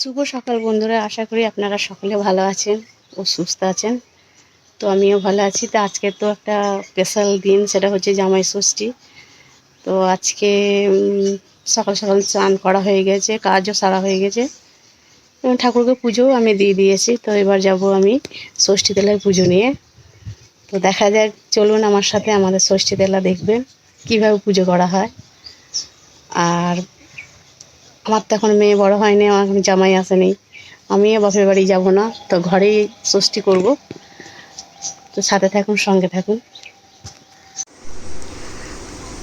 শুভ সকাল বন্ধুরা, আশা করি আপনারা সকলে ভালো আছেন ও সুস্থ আছেন। তো আমিও ভালো আছি। তো আজকে তো একটা স্পেশাল দিন, সেটা হচ্ছে জামাই ষষ্ঠী। তো আজকে সকাল সকাল স্নান করা হয়ে গেছে, কাজও সারা হয়ে গেছে। ঠাকুরকে পুজোও আমি দিয়ে দিয়েছি, তো এবার যাব আমি ষষ্ঠী তেলার পুজো নিয়ে। তো দেখা যাক, চলুন আমার সাথে আমাদের ষষ্ঠী তেলা দেখবেন, কীভাবে পুজো করা হয়। আর আমার তো এখন মেয়ে বড় হয়নি, আমার এখন জামাই আসেনি আমিও বাপের বাড়ি যাব না, তো ঘরেই ষষ্ঠী করব। তো সাথে থাকুন, সঙ্গে থাকুন।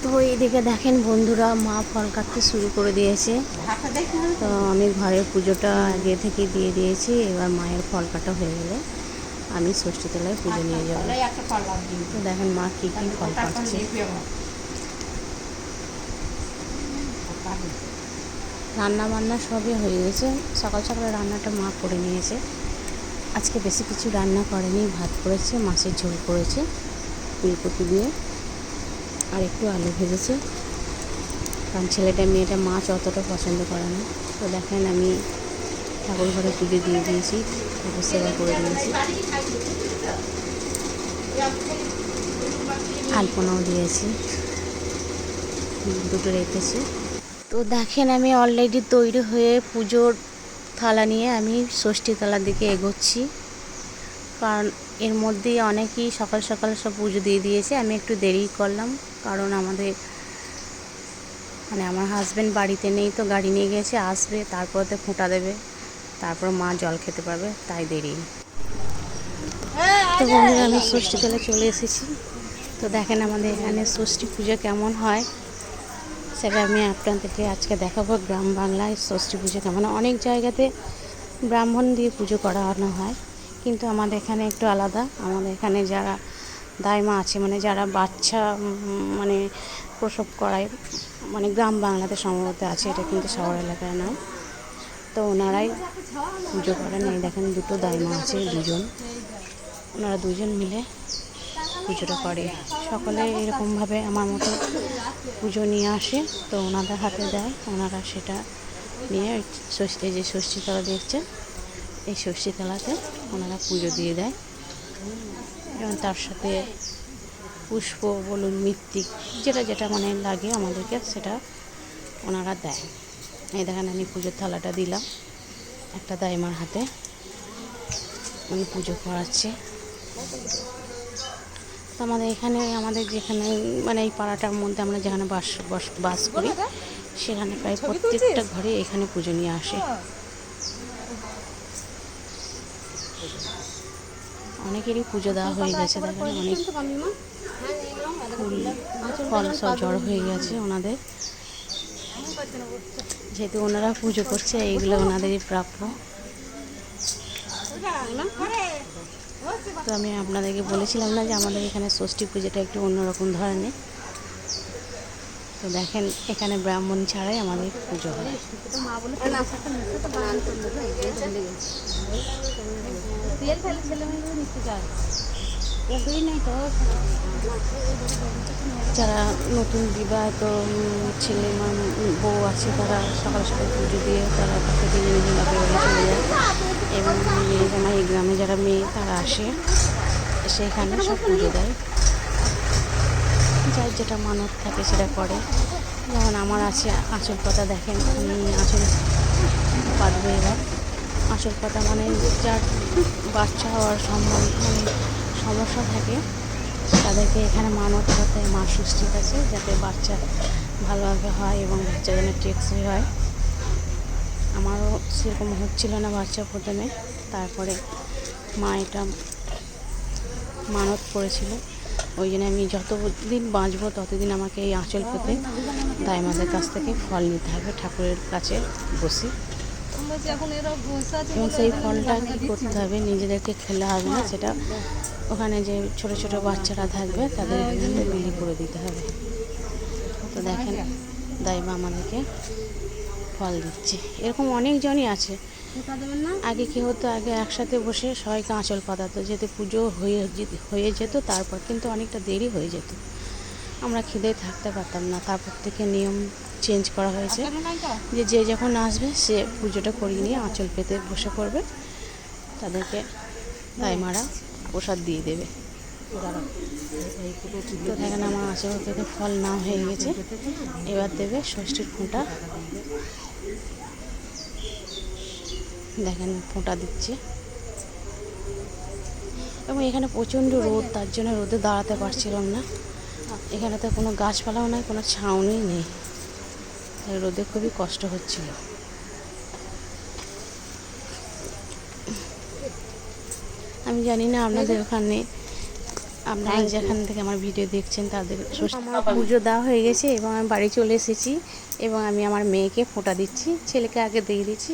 তো এইদিকে দেখেন বন্ধুরা, মা ফল কাটতে শুরু করে দিয়েছে। তো আমি ঘরের পুজোটা আগে থেকে দিয়ে দিয়েছি, এবার মায়ের ফল কাটা হয়ে গেলে আমি ষষ্ঠী তলায় পুজো নিয়ে যাব। তো দেখেন মা কী কী ফল কাটছে। রান্না বান্না সবই হয়ে গেছে। সকাল সকালে রান্নাটা মা করে নিয়েছে। আজকে বেশি কিছু রান্না করেনি, ভাত করেছে, মাছের ঝোল করেছে, ফুলকপি দিয়ে, আর একটু আলু ভেজেছে। কারণ ছেলেটা, মেয়েটা মাছ অতটা পছন্দ করে না। তো দেখেন আমি ঠাকুর ঘরে পুজো দিয়ে দিয়েছি, ঠাকুর সেবা করে দিয়েছি। আলপনাও দিয়েছি। দুটো রেখেছি। তো দেখেন আমি অলরেডি তৈরি হয়ে পুজোর থালা নিয়ে আমি ষষ্ঠী থালার দিকে এগোচ্ছি। কারণ এর মধ্যেই অনেকেই সকাল সকাল সব পুজো দিয়ে দিয়েছে, আমি একটু দেরি করলাম। কারণ আমাদের মানে আমার হাজব্যান্ড বাড়িতে নেই তো গাড়ি নিয়ে গেছে, আসবে, তারপর তো ফোঁটা দেবে, তারপর মা জল খেতে পারবে, তাই দেরি। তো বন্ধুরা, আমি ষষ্ঠী চলে এসেছি। তো দেখেন আমাদের এখানে ষষ্ঠী পুজো কেমন হয়। সেটা আমি আপনাদেরকে আজকে দেখাবো গ্রাম বাংলায় ষষ্ঠী পুজো কেমন। অনেক জায়গাতে ব্রাহ্মণ দিয়ে পুজো করানো হয়, কিন্তু আমাদের এখানে একটু আলাদা। আমাদের এখানে যারা দাইমা আছে মানে যারা বাচ্চা মানে প্রসব করায় মানে গ্রাম বাংলাতে সম্ভবত আছে, এটা কিন্তু শহর এলাকায় নয় তো ওনারাই পুজো করেন। এই দেখেন দুটো দাইমা আছে, দুজন। ওনারা দুজন মিলে পুজোটা করে। সকলে এরকমভাবে আমার মতো পুজো নিয়ে আসে। তো ওনাদের হাতে দেয়। ওনারা সেটা নিয়ে ষষ্ঠী, যে ষষ্ঠীতলা দেখছে, এই ষষ্ঠীতলাতে ওনারা পুজো দিয়ে দেয়। এবং তার সাথে পুষ্প বলুন, মৃত্তিক, যেটা যেটা মানে লাগে আমাদেরকে, সেটা ওনারা দেয়। এই দেখেন, আমি পুজোর থালাটা দিলাম। একটা দাইমার হাতে। উনি পুজো করাচ্ছে। তো আমাদের এখানে আমাদের যেখানে মানে এই পাড়াটার মধ্যে আমরা যেখানে বাস বাস বাস করি সেখানে প্রায় প্রত্যেকটা ঘরে এখানে পুজো নিয়ে আসে। অনেকেরই পুজো দেওয়া হয়ে গেছে দেখেন অনেক ফুল ফল সব জড়ো হয়ে গেছে ওনাদের। যেহেতু ওনারা পুজো করছে এইগুলো ওনাদেরই প্রাপ্য। তো আমি আপনাদেরকে বলেছিলাম না যে আমাদের এখানে ষষ্ঠী পুজোটা একটু অন্যরকম ধরনের। তো দেখেন, এখানে ব্রাহ্মণ ছাড়াই আমাদের পুজো হয়। যারা নতুন বিবাহিত ছেলে বউ আছে, তারা সকাল সকাল পুজো দিয়ে তারা তাকে নিজের বাপের চলে যায়। এবং গ্রামে যারা মেয়ে, তারা আসে। সেখানে সব পুজো দেয়। যার যেটা মানত থাকে সেটা করে। যেমন আমার আছে আঁচল পাতা, দেখেন আমি আঁচল পাতবো এবার। আঁচল পাতা মানে যার বাচ্চা হওয়ার সম্ভব মানে সমস্যা থাকে, তাদেরকে এখানে মানত হয় মা ষষ্ঠীর কাছে যাতে বাচ্চা ভালোভাবে হয় এবং বাচ্চা যেন টেকসই হয়। আমারও সেরকম হচ্ছিল না বাচ্চা প্রথমে, তারপরে মা এটা মানত করেছিল। ওই জন্য আমি যতদিন বাঁচবো ততদিন আমাকে এই আঁচল পেতে দাইমাদের কাছ থেকে ফল নিতে হবে, ঠাকুরের কাছে বসে। এবং সেই ফলটা কী করতে হবে, নিজেদেরকে খেলে হবে না, সেটা ওখানে যে ছোট ছোট বাচ্চারা থাকবে তাদের বিলি করে দিতে হবে। তো দেখেন, দাইমা আমাদেরকে ফল দিচ্ছে। এরকম অনেকজনই আছে। আগে কি হতো? আগে একসাথে বসে সবাইকে আঁচল পাতাতো যেতে পুজো হয়ে যেত- হয়ে যেত তারপর কিন্তু অনেকটা দেরি হয়ে যেত। আমরা খিদে থাকতে পারতাম না তারপর থেকে নিয়ম চেঞ্জ করা হয়েছে। যে যে যখন আসবে সে পুজোটা করিয়ে নিয়ে আঁচল পেতে বসে পড়বে। তাদেরকে তাই মারা প্রসাদ দিয়ে দেবে। তো দেখেন আমার আঁচল পেতে ফল না হয়ে গেছে। এবার দেবে ষষ্ঠীর ফোঁটা দেখেন ফোঁটা দিচ্ছে। এবং এখানে প্রচণ্ড রোদ তার জন্য রোদে দাঁড়াতে পারছিলাম না। এখানে তো কোনো গাছপালাও নাই কোনো ছাউনি নেই। তাই রোদে খুবই কষ্ট হচ্ছিল। আমি জানি না আপনাদের ওখানে আপনারা যেখান থেকে আমার ভিডিও দেখছেন তাদের আমার পুজো দেওয়া হয়ে গেছে এবং আমি বাড়ি চলে এসেছি এবং আমি আমার মেয়েকে ফোঁটা দিচ্ছি ছেলেকে আগে দিয়ে দিচ্ছি।